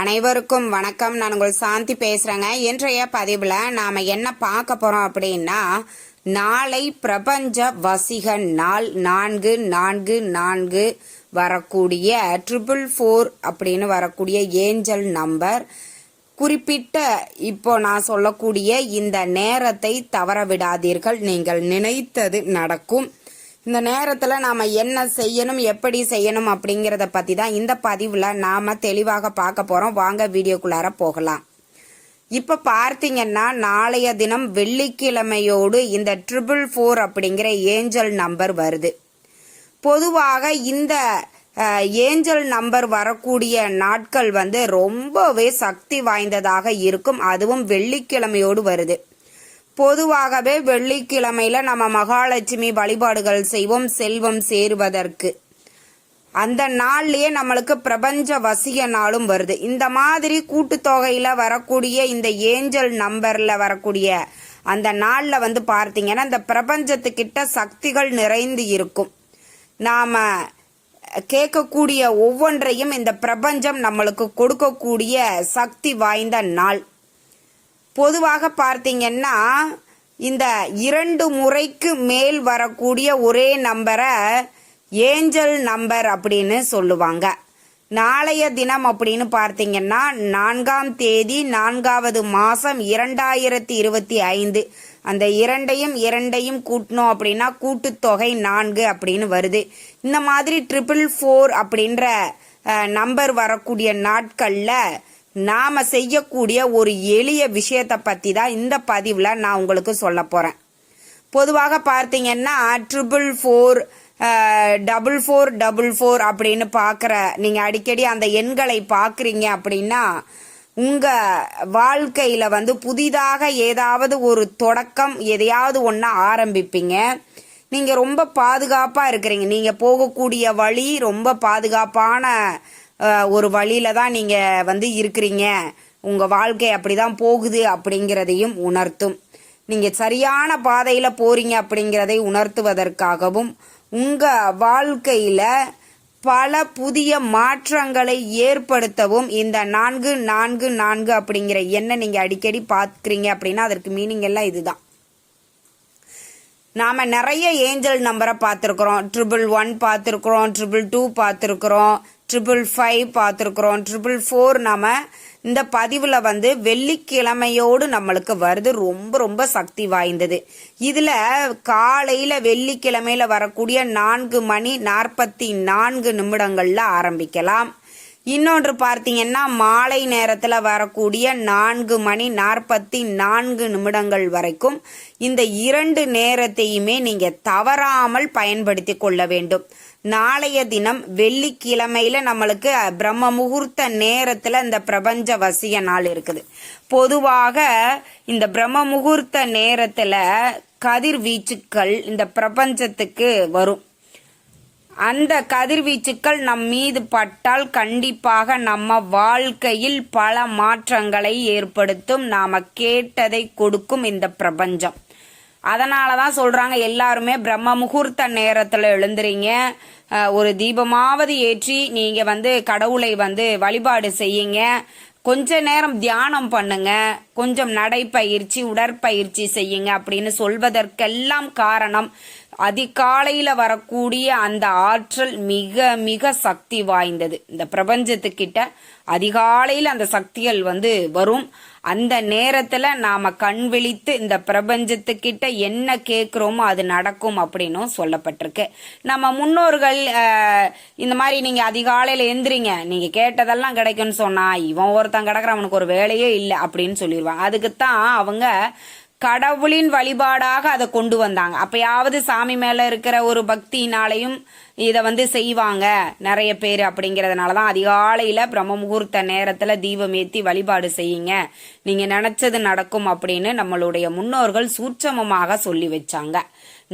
அனைவருக்கும் வணக்கம். நான் உங்கள் சாந்தி பேசுறேங்க. இன்றைய பதிவுல நாம என்ன பார்க்க போறோம் அப்படின்னா நாளை பிரபஞ்ச வசிக நாள் நான்கு நான்கு நான்கு வரக்கூடிய ட்ரிபிள் ஃபோர் அப்படின்னு வரக்கூடிய ஏஞ்சல் நம்பர் குறிப்பிட்ட இப்போ நான் சொல்லக்கூடிய இந்த நேரத்தை தவற விடாதீர்கள். நீங்கள் நினைத்தது நடக்கும். இந்த நேரத்தில் நாம் என்ன செய்யணும் எப்படி செய்யணும் அப்படிங்கிறத பற்றி தான் இந்த பதிவில் நாம் தெளிவாக பார்க்க போகிறோம் வாங்க வீடியோக்குள்ளார போகலாம். இப்போ பார்த்தீங்கன்னா நாளைய தினம் வெள்ளிக்கிழமையோடு இந்த ட்ரிபிள் ஃபோர் அப்படிங்கிற ஏஞ்சல் நம்பர் வருது. பொதுவாக இந்த ஏஞ்சல் நம்பர் வரக்கூடிய நாட்கள் வந்து ரொம்பவே சக்தி வாய்ந்ததாக இருக்கும். அதுவும் வெள்ளிக்கிழமையோடு வருது. பொதுவாகவே வெள்ளிக்கிழமையில நம்ம மகாலட்சுமி வழிபாடுகள் செய்வோம் செல்வம் சேருவதற்கு. அந்த நாள்லயே நம்மளுக்கு பிரபஞ்ச வசிய நாளும் வருது. இந்த மாதிரி கூட்டுத்தொகையில வரக்கூடிய இந்த ஏஞ்சல் நம்பர்ல வரக்கூடிய அந்த நாள்ல வந்து பார்த்தீங்கன்னா இந்த பிரபஞ்சத்துக்கிட்ட சக்திகள் நிறைந்து இருக்கும். நாம கேட்கக்கூடிய ஒவ்வொன்றையும் இந்த பிரபஞ்சம் நம்மளுக்கு கொடுக்கக்கூடிய சக்தி வாய்ந்த நாள். பொதுவாக பார்த்தீங்கன்னா இந்த இரண்டு முறைக்கு மேல் வரக்கூடிய ஒரே நம்பரை ஏஞ்சல் நம்பர் அப்படின்னு சொல்லுவாங்க. நாளைய தினம் அப்படின்னு பார்த்தீங்கன்னா நான்காம் தேதி நான்காவது மாதம் இரண்டாயிரத்தி இருபத்தி ஐந்து. அந்த இரண்டையும் இரண்டையும் கூட்டணும் அப்படின்னா கூட்டுத்தொகை நான்கு அப்படின்னு வருது. இந்த மாதிரி ட்ரிபிள் ஃபோர் அப்படின்ற நம்பர் வரக்கூடிய நாட்களில் நாம செய்யக்கூடிய ஒரு எளிய விஷயத்தை பத்தி தான் இந்த பதிவுல நான் உங்களுக்கு சொல்ல போறேன். பொதுவாக பார்த்தீங்கன்னா triple four double four double four அப்படின்னு பார்க்குற நீங்கள் அடிக்கடி அந்த எண்களை பார்க்குறீங்க அப்படின்னா உங்கள் வாழ்க்கையில் வந்து புதிதாக ஏதாவது ஒரு தொடக்கம் எதையாவது ஒன்று ஆரம்பிப்பீங்க. நீங்கள் ரொம்ப பாதுகாப்பாக இருக்கிறீங்க. நீங்கள் போகக்கூடிய வழி ரொம்ப பாதுகாப்பான ஒரு வழியில தான் நீங்கள் வந்து இருக்கிறீங்க. உங்கள் வாழ்க்கை அப்படி தான் போகுது அப்படிங்கிறதையும் உணர்த்தும். நீங்கள் சரியான பாதையில் போறீங்க அப்படிங்கிறதை உணர்த்துவதற்காகவும் உங்கள் வாழ்க்கையில் பல புதிய மாற்றங்களை ஏற்படுத்தவும் இந்த நான்கு நான்கு நான்கு அப்படிங்கிற எண்ணை நீங்கள் அடிக்கடி பார்க்குறீங்க அப்படின்னா அதற்கு மீனிங் எல்லாம் இதுதான். நாம நிறைய ஏஞ்சல் நம்பரை பார்த்துருக்குறோம். ட்ரிபிள் ஒன் பார்த்துருக்குறோம் ட்ரிபிள் டூ பார்த்துருக்குறோம். ட்ரிபிள் ஃபைவ் பார்த்துருக்குறோம். ட்ரிபிள் ஃபோர் நம்ம இந்த பதிவில் வந்து வெள்ளிக்கிழமையோடு நம்மளுக்கு வருது. ரொம்ப ரொம்ப சக்தி வாய்ந்தது. இதில் காலையில் வெள்ளிக்கிழமையில் வரக்கூடிய நான்கு மணி நாற்பத்தி நான்கு நிமிடங்களில் ஆரம்பிக்கலாம். இன்னொன்று பார்த்தீங்கன்னா மாலை நேரத்தில் வரக்கூடிய நான்கு மணி நாற்பத்தி நான்கு நிமிடங்கள் வரைக்கும் இந்த இரண்டு நேரத்தையுமே நீங்கள் தவறாமல் பயன்படுத்தி கொள்ள வேண்டும். நாளைய தினம் வெள்ளிக்கிழமையில நம்மளுக்கு பிரம்ம முகூர்த்த நேரத்தில் இந்த பிரபஞ்ச வசிய நாள் இருக்குது. பொதுவாக இந்த பிரம்ம முகூர்த்த நேரத்தில் கதிர்வீச்சுக்கள் இந்த பிரபஞ்சத்துக்கு வரும். அந்த கதிர்வீச்சுக்கள் நம் மீது பட்டால் கண்டிப்பாக நம்ம வாழ்க்கையில் பல மாற்றங்களை ஏற்படுத்தும். நாம கேட்டதை கொடுக்கும் இந்த பிரபஞ்சம். அதனால தான் சொல்றாங்க எல்லாருமே பிரம்ம முகூர்த்த நேரத்தில் எழுந்துறீங்க. ஒரு தீபமாவது ஏற்றி நீங்க வந்து கடவுளை வந்து வழிபாடு செய்யுங்க. கொஞ்ச நேரம் தியானம் பண்ணுங்க. கொஞ்சம் நடைப்பயிற்சி உடற்பயிற்சி செய்யுங்க அப்படின்னு சொல்வதற்கெல்லாம் காரணம் அதிகாலையில வரக்கூடிய அந்த ஆற்றல் மிக மிக சக்தி வாய்ந்தது. இந்த பிரபஞ்சத்துக்கிட்ட அதிகாலையில் அந்த சக்திகள் வந்து வரும். அந்த நேரத்துல நாம கண் விழித்து இந்த பிரபஞ்சத்துக்கிட்ட என்ன கேட்குறோமோ அது நடக்கும் அப்படின்னும் சொல்லப்பட்டிருக்கு. நம்ம முன்னோர்கள் இந்த மாதிரி நீங்க அதிகாலையில எந்திரிங்க. நீங்க கேட்டதெல்லாம் கிடைக்கும்னு சொன்னா இவன் ஒருத்தன் கிடக்குற அவனுக்கு ஒரு வேலையே இல்லை அப்படின்னு சொல்லிடுவாங்க அதுக்குத்தான் அவங்க கடவுளின் வழிபாடாக அதை கொண்டு வந்தாங்க. அப்பயாவது சாமி மேல இருக்கிற ஒரு பக்தினாலையும் இதை வந்து செய்வாங்க. நிறைய பேர் அப்படிங்கிறதுனால தான் அதிகாலையில் பிரம்ம முகூர்த்த நேரத்தில் தீபம் ஏற்றி வழிபாடு செய்யுங்க. நீங்கள் நினச்சது நடக்கும் அப்படின்னு நம்மளுடைய முன்னோர்கள் சூட்சமமாக சொல்லி வச்சாங்க.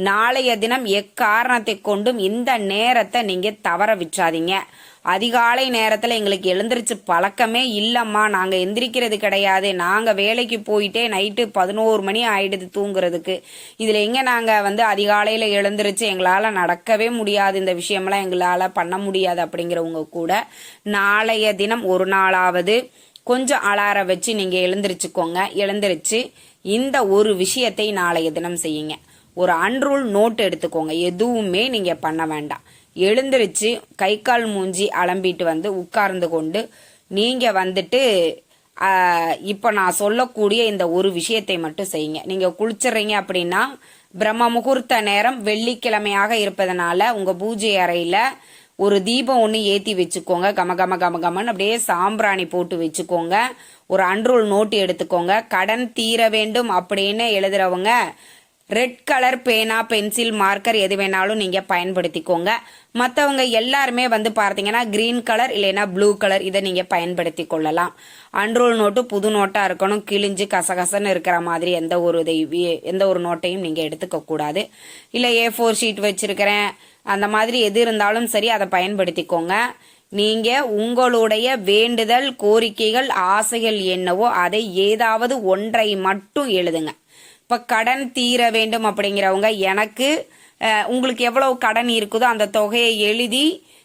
நாளைய தினம் எக்காரணத்தை கொண்டும் இந்த நேரத்தை நீங்கள் தவற விட்டுறாதீங்க. அதிகாலை நேரத்தில் எங்களுக்கு எழுந்திரிச்சு பழக்கமே இல்லைம்மா. நாங்கள் எந்திரிக்கிறது கிடையாது. நாங்கள் வேலைக்கு போயிட்டே நைட்டு பதினோரு மணி ஆயிடுது தூங்குறதுக்கு. இதில் எங்கே நாங்கள் வந்து அதிகாலையில் எழுந்திரிச்சு எங்களால் நடக்கவே முடியாது. இந்த விஷயம்லாம் எங்களால் பண்ண முடியாது அப்படிங்கிறவங்க கூட நாளைய தினம் ஒரு நாளாவது கொஞ்சம் அலாரம் வச்சு நீங்கள் எழுந்திரிச்சுக்கோங்க. எழுந்திருச்சு இந்த ஒரு விஷயத்தை நாளைய தினம் செய்யுங்க. ஒரு அன்ரூல் நோட் எடுத்துக்கோங்க. எதுவுமே நீங்கள் பண்ண வேண்டாம். எழுந்திருச்சு கை கால் மூஞ்சி அலம்பிட்டு வந்து உட்கார்ந்து கொண்டு நீங்கள் வந்துட்டு இப்போ நான் சொல்லக்கூடிய இந்த ஒரு விஷயத்தை மட்டும் செய்யுங்க. நீங்கள் குளிச்சிடுறீங்க அப்படின்னா பிரம்ம முகூர்த்த நேரம் வெள்ளிக்கிழமையாக இருப்பதனால உங்கள் பூஜை அறையில் ஒரு தீபம் ஒன்று ஏற்றி வச்சுக்கோங்க. கம கம கம கமன்னு அப்படியே சாம்பிராணி போட்டு வச்சுக்கோங்க. ஒரு அன்ரூல் நோட்டு எடுத்துக்கோங்க. கடன் தீர வேண்டும் அப்படின்னு எழுதுறவங்க ரெட் கலர் பேனா பென்சில் மார்க்கர் எது வேணாலும் நீங்கள் பயன்படுத்திக்கோங்க. மற்றவங்க எல்லாருமே வந்து பார்த்தீங்கன்னா க்ரீன் கலர் இல்லைன்னா ப்ளூ கலர் இதை நீங்கள் பயன்படுத்தி கொள்ளலாம். அன்ரோல் நோட்டு புது நோட்டாக இருக்கணும் கிழிஞ்சு கசகசன்னு இருக்கிற மாதிரி எந்த ஒரு இதை எந்த ஒரு நோட்டையும் நீங்கள் எடுத்துக்கக்கூடாது இல்லை ஏ ஃபோர் ஷீட் வச்சுருக்கிறேன் அந்த மாதிரி எது இருந்தாலும் சரி அதை பயன்படுத்திக்கோங்க. நீங்க உங்களுடைய வேண்டுதல் கோரிக்கைகள் ஆசைகள் என்னவோ அதை ஏதாவது ஒன்றை மட்டும் எழுதுங்க. இப்போ கடன் தீர வேண்டும் அப்படிங்கிறவங்க எனக்கு உங்களுக்கு எவ்வளவு கடன் இருக்குதோ அந்த தொகையை எழுதி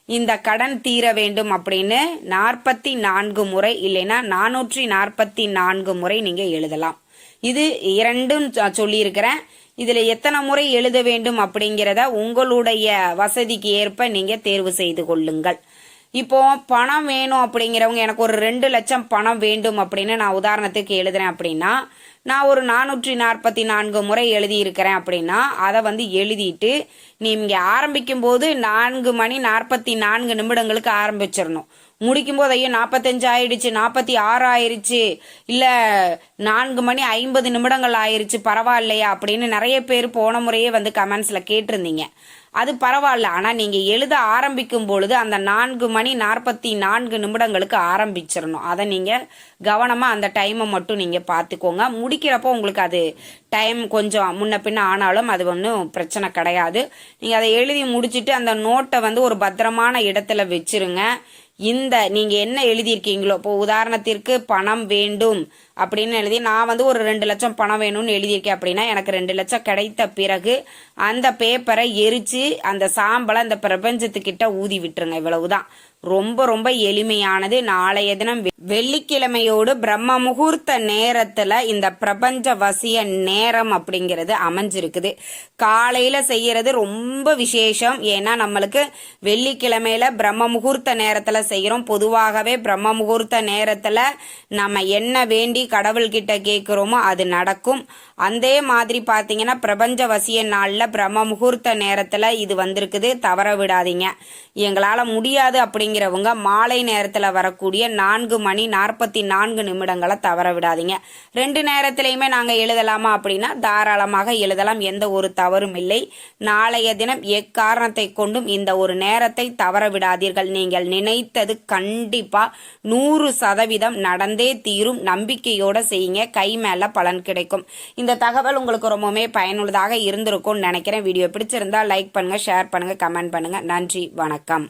இந்த கடன் தீர வேண்டும் அப்படின்னு நாற்பத்தி நான்கு முறை இல்லைன்னா நானூற்றி நாற்பத்தி நான்கு முறை நீங்கள் எழுதலாம். இது இரண்டும் சொல்லியிருக்கிறேன். இதில் எத்தனை முறை எழுத வேண்டும் அப்படிங்கிறத உங்களுடைய வசதிக்கு ஏற்ப நீங்கள் தேர்வு செய்து கொள்ளுங்கள். இப்போ பணம் வேணும் அப்படிங்கிறவங்க எனக்கு ஒரு ரெண்டு லட்சம் பணம் வேண்டும் அப்படின்னு நான் உதாரணத்துக்கு எழுதுறேன் அப்படின்னா நான் ஒரு நானூற்றி நாற்பத்தி நான்கு முறை எழுதியிருக்கிறேன் அப்படின்னா அதை வந்து எழுதிட்டு நீங்க ஆரம்பிக்கும் போது நான்கு மணி நாற்பத்தி நான்கு நிமிடங்களுக்கு ஆரம்பிச்சிடணும். முடிக்கும் போது ஐயோ நாற்பத்தஞ்சு ஆயிடுச்சு நாற்பத்தி ஆறு ஆயிடுச்சு இல்லை நான்கு மணி ஐம்பது நிமிடங்கள் ஆயிடுச்சு பரவாயில்லையா அப்படின்னு நிறைய பேர் போன முறையே வந்து கமெண்ட்ஸில் கேட்டிருந்தீங்க. அது பரவாயில்ல. ஆனால் நீங்கள் எழுத ஆரம்பிக்கும் பொழுது அந்த நான்கு மணி நாற்பத்தி நான்கு நிமிடங்களுக்கு ஆரம்பிச்சிடணும் அதை நீங்கள் கவனமாக அந்த டைமை மட்டும் நீங்கள் பார்த்துக்கோங்க. முடிக்கிறப்போ உங்களுக்கு அது டைம் கொஞ்சம் முன்ன பின்ன ஆனாலும் அது ஒன்றும் பிரச்சனை கிடையாது. நீங்கள் அதை எழுதி முடிச்சுட்டு அந்த நோட்டை வந்து ஒரு பத்திரமான இடத்துல வச்சுருங்க. இந்த நீங்க என்ன எழுதியிருக்கீங்களோ இப்போ உதாரணத்திற்கு பணம் வேண்டும். அப்படின்னு எழுதி நான் வந்து ஒரு ரெண்டு லட்சம் பணம் வேணும்னு எழுதியிருக்கேன் அப்படின்னா எனக்கு ரெண்டு லட்சம் கிடைத்த பிறகு அந்த பேப்பரை எரிச்சு அந்த சாம்பலை அந்த பிரபஞ்சத்துக்கிட்ட ஊதி விட்டுருங்க இவ்வளவுதான். ரொம்ப ரொம்ப எளிமையானது. நாளைய தினம் வெள்ளிக்கிழமையோடு பிரம்ம முகூர்த்த நேரத்துல இந்த பிரபஞ்ச வசிய நேரம் அப்படிங்கிறது அமைஞ்சிருக்குது. காலையில செய்யறது ரொம்ப விசேஷம். ஏன்னா நம்மளுக்கு வெள்ளிக்கிழமையில பிரம்ம முகூர்த்த நேரத்துல செய்யறோம். பொதுவாகவே பிரம்ம முகூர்த்த நேரத்துல நம்ம என்ன வேண்டி கடவுள்கிட்ட கேட்குறோமோ அது நடக்கும். அதே மாதிரி பார்த்தீங்கன்னா பிரபஞ்ச வசிய நாளில் பிரம்ம முகூர்த்த நேரத்தில் இது வந்திருக்குது. தவற விடாதீங்க. எங்களால் முடியாது அப்படிங்கிறவங்க மாலை நேரத்தில் வரக்கூடிய நான்கு மணி நாற்பத்தி நான்கு நிமிடங்களை தவற விடாதீங்க. ரெண்டு நேரத்திலையுமே நாங்கள் எழுதலாமா அப்படின்னா தாராளமாக எழுதலாம். எந்த ஒரு தவறும் இல்லை. நாளைய தினம் எக்காரணத்தை கொண்டும் இந்த ஒரு நேரத்தை தவற விடாதீர்கள். நீங்கள் நினைத்தது கண்டிப்பாக நூறு சதவீதம் நடந்தே தீரும். நம்பிக்கையோட செய்யுங்க. கை மேலே பலன் கிடைக்கும். இந்த இந்த தகவல் உங்களுக்கு ரொம்பவுமே பயனுள்ளதாக இருந்திருக்கும்னு நினைக்கிறேன். வீடியோ பிடிச்சிருந்தா லைக் பண்ணுங்கள் ஷேர் பண்ணுங்கள் கமெண்ட் பண்ணுங்கள் நன்றி வணக்கம்.